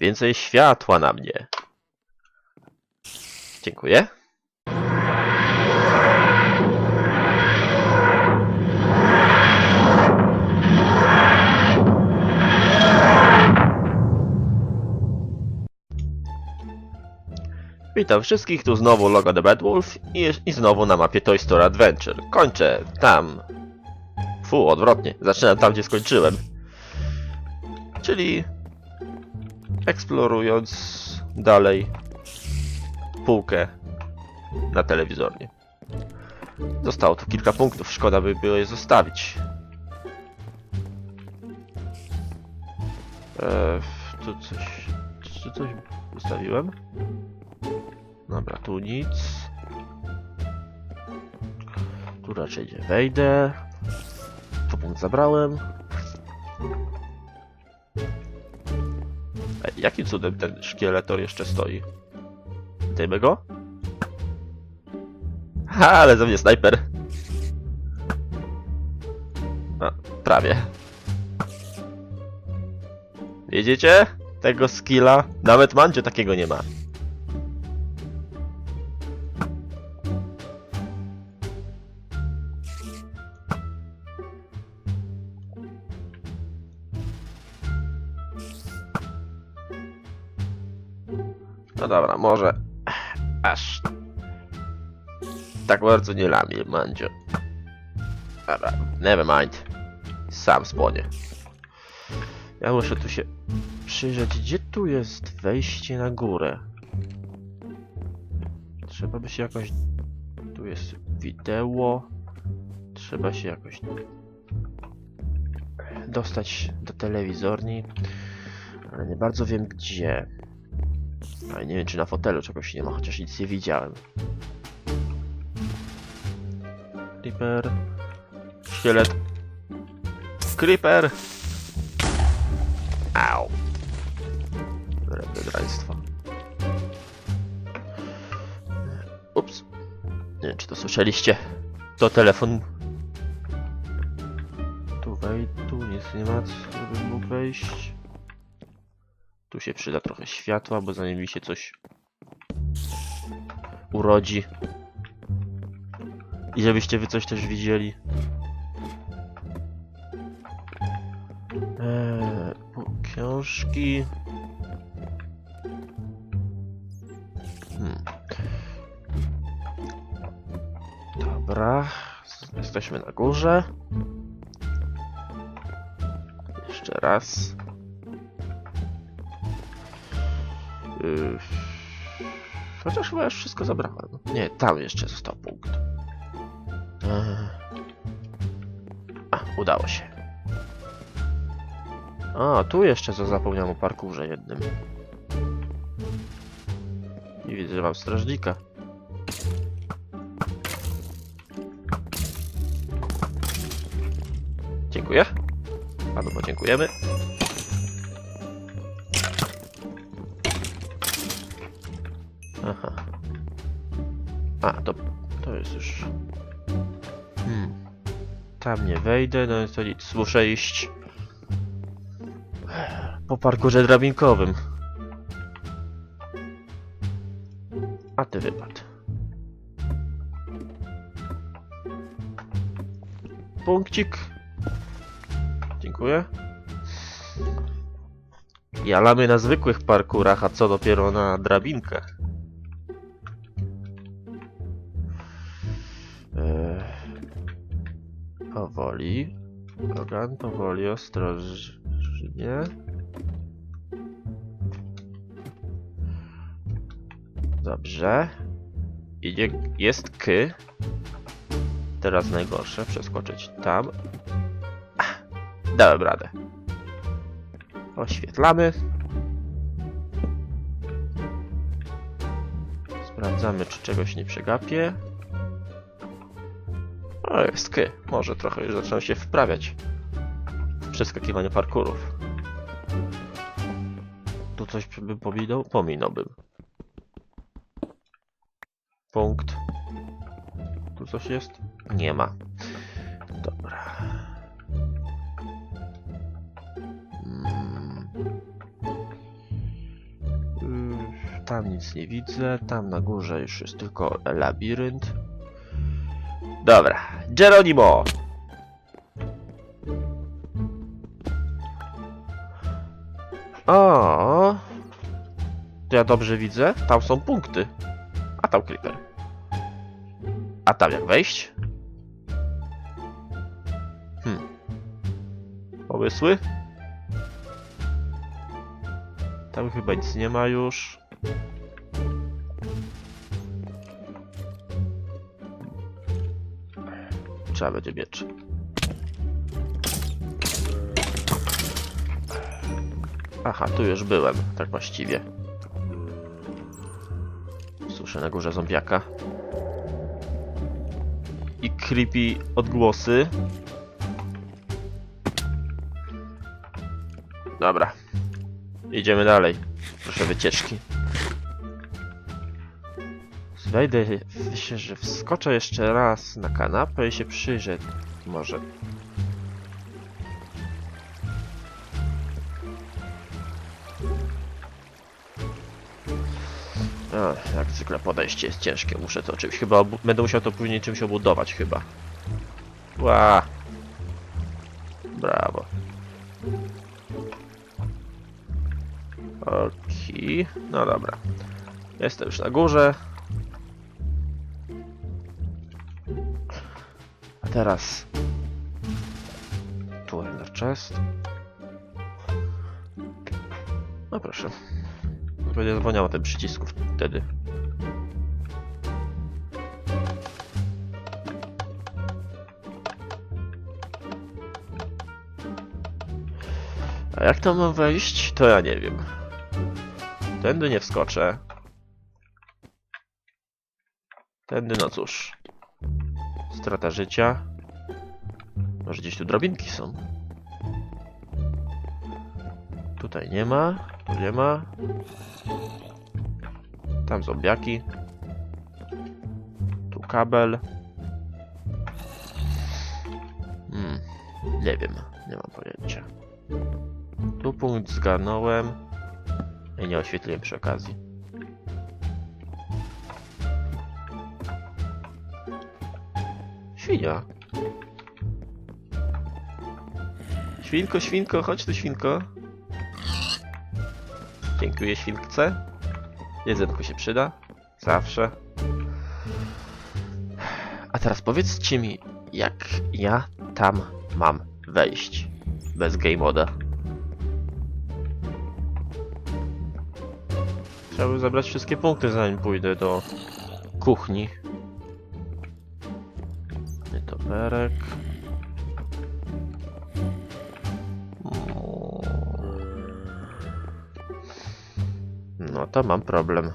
Więcej światła na mnie. Dziękuję. Witam wszystkich, tu znowu Logo The Bad Wolf i, i znowu na mapie Toy Story Adventure. Kończę tam. Fu, odwrotnie. Zaczynam tam, gdzie skończyłem. Czyli eksplorując dalej półkę na telewizornie. Zostało tu kilka punktów, szkoda by było je zostawić. Eee, tu coś... Czy coś zostawiłem? Dobra, tu nic. Tu raczej nie wejdę. Tu punkt zabrałem. Jakim cudem ten szkieletor jeszcze stoi? Dajmy go? Ha, ale ze mnie snajper. A, prawie. Widzicie? Tego skilla? Nawet Mandzio takiego nie ma. Dobra, może aż tak bardzo nie lamie, Mandzio. Dobra, never mind. Sam spłonie. Ja muszę tu się przyjrzeć, gdzie tu jest wejście na górę. Trzeba by się jakoś... Tu jest wideo. Trzeba się jakoś dostać do telewizorni. Ale nie bardzo wiem gdzie. Ale nie wiem, czy na fotelu czegoś nie ma, chociaż nic nie widziałem. Creeper. Szkielet. Creeper! Au. Rebedraństwo. Ups. Nie wiem, czy to słyszeliście. To telefon. Przyda trochę światła, bo zanim mi się coś urodzi. I żebyście wy coś też widzieli. Eee, książki. Hmm. Dobra, jesteśmy na górze. Jeszcze raz. Yy, Chociaż chyba już wszystko zabrałem. Nie, tam jeszcze został punkt. Eee. A, udało się. A, tu jeszcze co zapomniałem o parkurze jednym. I widzę, że mam strażnika. Dziękuję. Panu podziękujemy. A, to, to jest już... Hmm. Tam nie wejdę, no to nic, muszę iść po parkurze drabinkowym. A ty wypad. Punkcik. Dziękuję. Ja lamy na zwykłych parkurach, a co dopiero na drabinkach. Powoli. Logan, powoli, ostrożnie. Dobrze. Idzie, jest K. Teraz najgorsze, przeskoczyć tam. Ach, Dałem radę. Oświetlamy. Sprawdzamy, czy czegoś nie przegapię. O, jest K. Może trochę już zaczynam się wprawiać przeskakiwanie parkurów. Tu coś bym pominął? Pominąłbym. Punkt. Tu coś jest? Nie ma. Dobra. Mm. tam nic nie widzę, tam na górze już jest tylko labirynt. Dobra, Geronimo! O, to ja dobrze widzę, tam są punkty. A tam creeper. A tam jak wejść? Hmm. Pomysły? Tam chyba nic nie ma już. Trzeba będzie miecz. Aha, tu już byłem, tak właściwie. Słyszę na górze zombiaka. I creepy odgłosy. Dobra. Idziemy dalej. Proszę wycieczki. Wejdę się, że wskoczę jeszcze raz na kanapę i się przyjrzę. Może. A, jak zwykle podejście jest ciężkie. Muszę to czymś chyba. Będę musiał to później czymś obudować chyba. Ła. Brawo. Okej. No dobra. Jestem już na górze. Teraz... Tu Ender Chest. No proszę. Będzie dzwoniało ten przycisk wtedy. A jak tam mam wejść, to ja nie wiem. Tędy nie wskoczę. Tędy, no cóż. Strata życia. Może gdzieś tu drabinki są. Tutaj nie ma. Tu nie ma. Tam zombiaki. Tu kabel. Hmm. Nie wiem. Nie mam pojęcia. Tu punkt zgarnąłem. I nie oświetliłem przy okazji. Świnia. Świnko, świnko, chodź tu świnko. Dziękuję świnkce. Jedzenko się przyda. Zawsze. A teraz powiedzcie mi, jak ja tam mam wejść? Bez game moda. By zabrać wszystkie punkty zanim pójdę do kuchni. O. No to mam problem.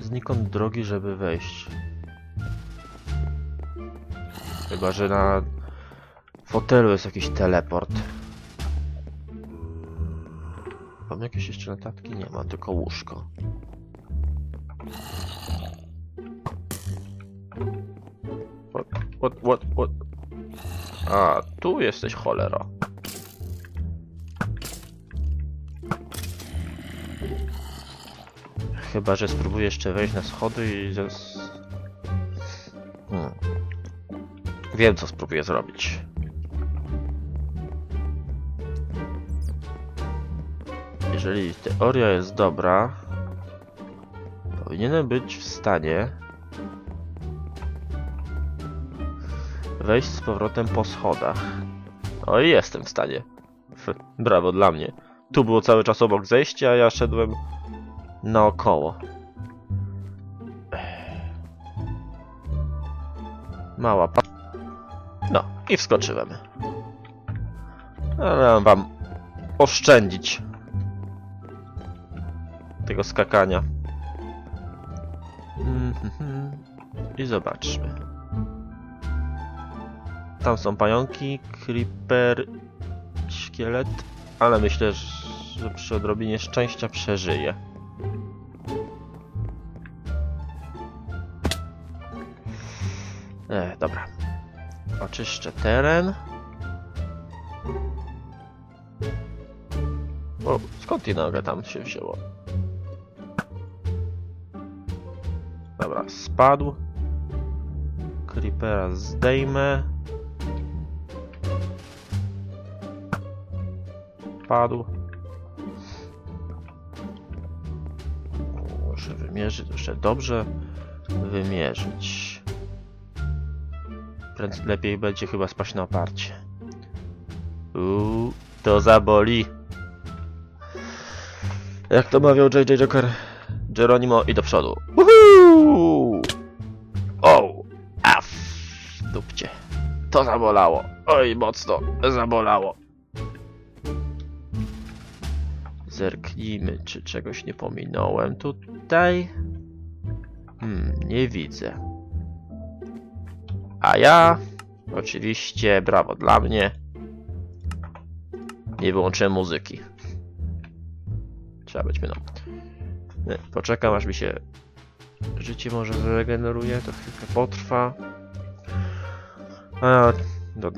Znikąd drogi, żeby wejść. Chyba, że na fotelu jest jakiś teleport. Mam jakieś jeszcze notatki? Nie mam, tylko łóżko. What, what, what, what? A, tu jesteś cholera. Chyba, że spróbuję jeszcze wejść na schody i zas... Hmm. Wiem, co spróbuję zrobić. Jeżeli teoria jest dobra, powinienem być w stanie wejść z powrotem po schodach. O, i jestem w stanie. Brawo dla mnie. Tu było cały czas obok zejścia, a ja szedłem naokoło. Mała pa... No, i wskoczyłem. Ale wam oszczędzić tego skakania. Mhm. I zobaczmy. Tam są pająki, creeper, szkielet, ale myślę, że przy odrobinie szczęścia przeżyje. E, dobra. Oczyszczę teren. O, skąd ty nagle tam się wzięło? Dobra, spadł. Creepera zdejmę. Padł. Muszę wymierzyć, jeszcze dobrze wymierzyć. Prędzej lepiej będzie chyba spaść na oparcie. Uuu, to zaboli. Jak to mawiał JJ Joker? Geronimo i do przodu. Uhu! O! A w dupcie. To zabolało. Oj, mocno zabolało. Zerknijmy, czy czegoś nie pominąłem tutaj. Hmm, nie widzę. A ja, oczywiście, brawo dla mnie, nie wyłączyłem muzyki. Trzeba być mną. Nie, Poczekam, aż mi się życie może zregeneruje, to chwilkę potrwa. A, do,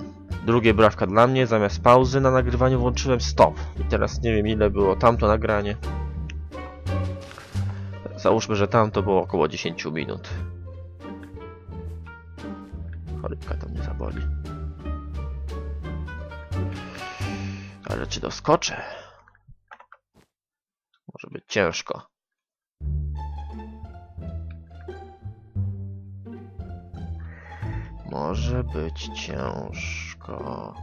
drugie brawka dla mnie, zamiast pauzy na nagrywaniu włączyłem stop. I teraz nie wiem ile było tamto nagranie. Załóżmy, że tamto było około 10 minut. Chorybka to mnie zaboli. Ale czy doskoczę? Może być ciężko. Może być ciężko.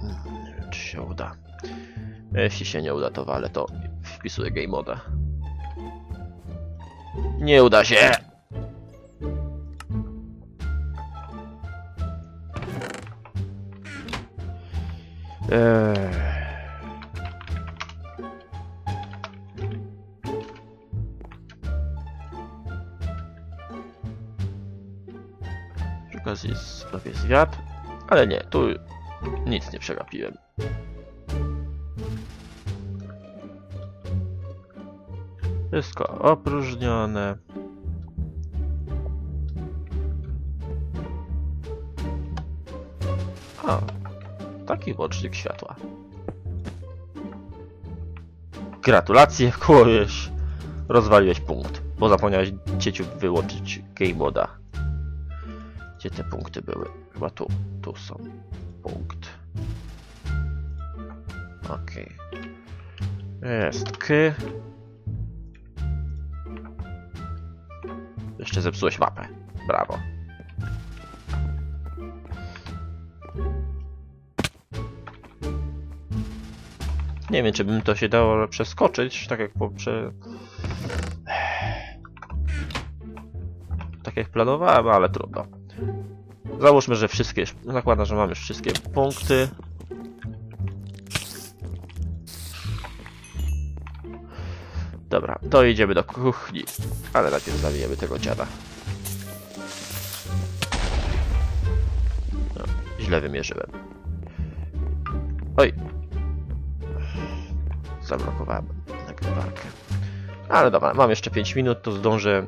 Hmm, czy się uda. Jeśli się nie uda, to wale to wpisuję game moda. Nie uda się! Eee. Zwiat, ale nie, tu nic nie przegapiłem. Wszystko opróżnione. O, taki łącznik światła. Gratulacje, kołeś. Rozwaliłeś punkt, bo zapomniałeś cieciu wyłączyć game moda. Gdzie te punkty były? Chyba tu. Tu są. Punkt. Okej. Jest K. Jeszcze zepsułeś mapę. Brawo. Nie wiem, czy bym to się dało przeskoczyć, tak jak po prze... Tak jak planowałem, ale trudno. Załóżmy, że wszystkie... Zakładam, że mam już wszystkie punkty. Dobra, to idziemy do kuchni. Ale najpierw zabijemy tego dziada. No, źle wymierzyłem. Oj. Zablokowałem nagrywarkę. Ale dobra, mam jeszcze 5 minut, to zdążę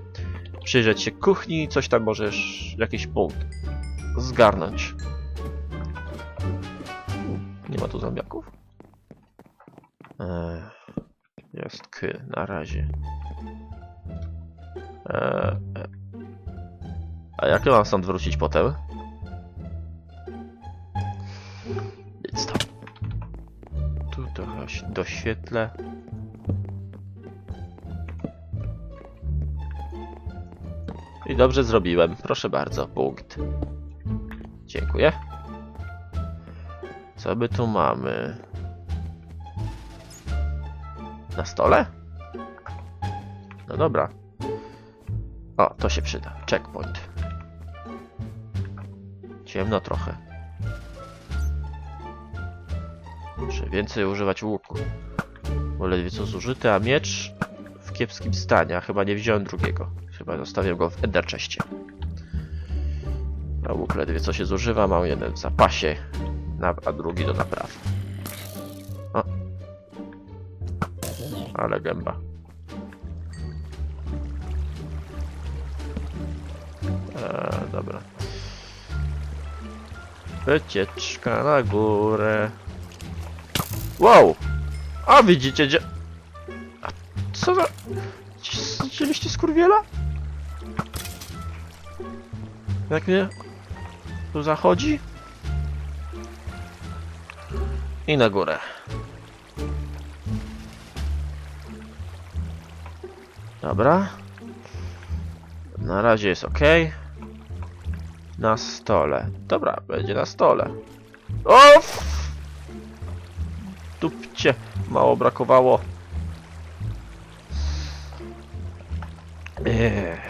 przyjrzeć się kuchni, coś tam możesz, jakiś punkt zgarnąć. Nie ma tu zombiaków? Eee, jest K na razie. Eee, a jak mam stąd wrócić potem? Nic tam. Tu trochę doświetlę. I dobrze zrobiłem. Proszę bardzo, punkt. Dziękuję. Co my tu mamy? Na stole? No dobra. O, to się przyda. Checkpoint. Ciemno trochę. Muszę więcej używać łuku. Bo ledwie co zużyty, a miecz w kiepskim stanie. A chyba nie wziąłem drugiego. Chyba zostawię go w Ender Chestie. A łuk ledwie co się zużywa. Mam jeden w zapasie, a drugi do naprawy. O. Ale gęba. Eee, dobra. Wycieczka na górę. Wow! A widzicie gdzie... A co za... Ci- Widzieliście skurwiela? Jak mnie tu zachodzi? I na górę. Dobra. Na razie jest ok. Na stole. Dobra, będzie na stole. O! Dupcie. Mało brakowało. Eee.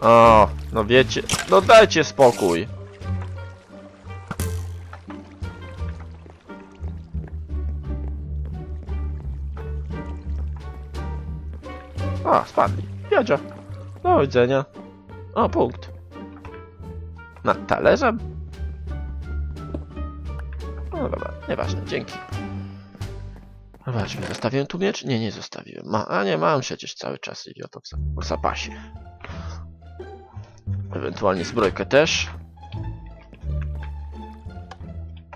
O, no wiecie. No dajcie spokój. A, spadli. Jadzia. Do widzenia. O, punkt. Nad talerzem? No dobra, nieważne, dzięki. Zobaczmy, zostawiłem tu miecz? Nie, nie zostawiłem. Ma, a nie, mam przecież cały czas idioto w, za- w zapasie. Ewentualnie zbrojkę też.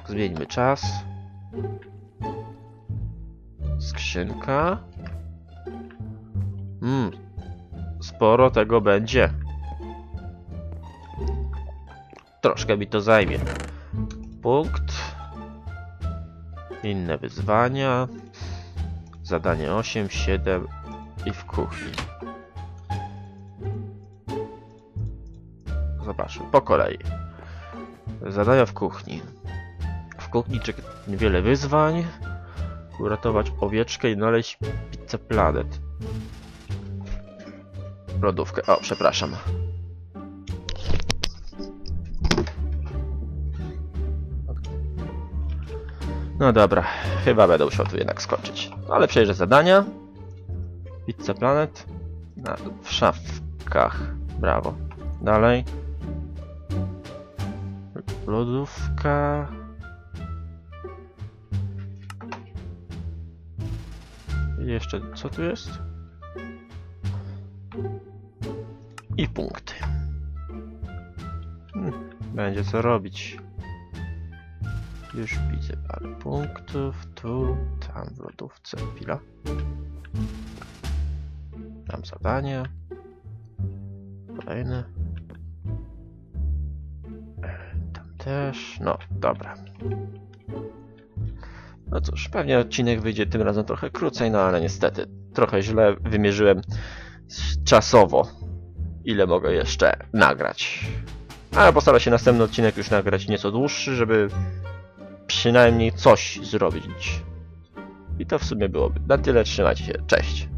Zmieńmy czas. Skrzynka. Mm, sporo tego będzie. Troszkę mi to zajmie. Punkt. Inne wyzwania. Zadanie 8, 7 i w kuchni. Zobaczmy, po kolei. Zadania w kuchni. W kuchni czeka niewiele wyzwań. Uratować owieczkę i znaleźć pizzę planet. Lodówkę. O, przepraszam. No dobra, chyba będę musiał tu jednak skoczyć. No, Ale przejrzę zadania. Pizza Planet. Na, w szafkach. Brawo. Dalej. Lodówka. I jeszcze, co tu jest? Punkty. Hmm, będzie co robić. Już widzę parę punktów. Tu, tam w lodówce. Chwila. Tam zadanie. Kolejne. Tam też. No, dobra. No cóż, pewnie odcinek wyjdzie tym razem trochę krócej, no ale niestety trochę źle wymierzyłem czasowo, ile mogę jeszcze nagrać. Ale postaram się następny odcinek już nagrać nieco dłuższy, żeby przynajmniej coś zrobić. I to w sumie byłoby na tyle. Trzymajcie się. Cześć.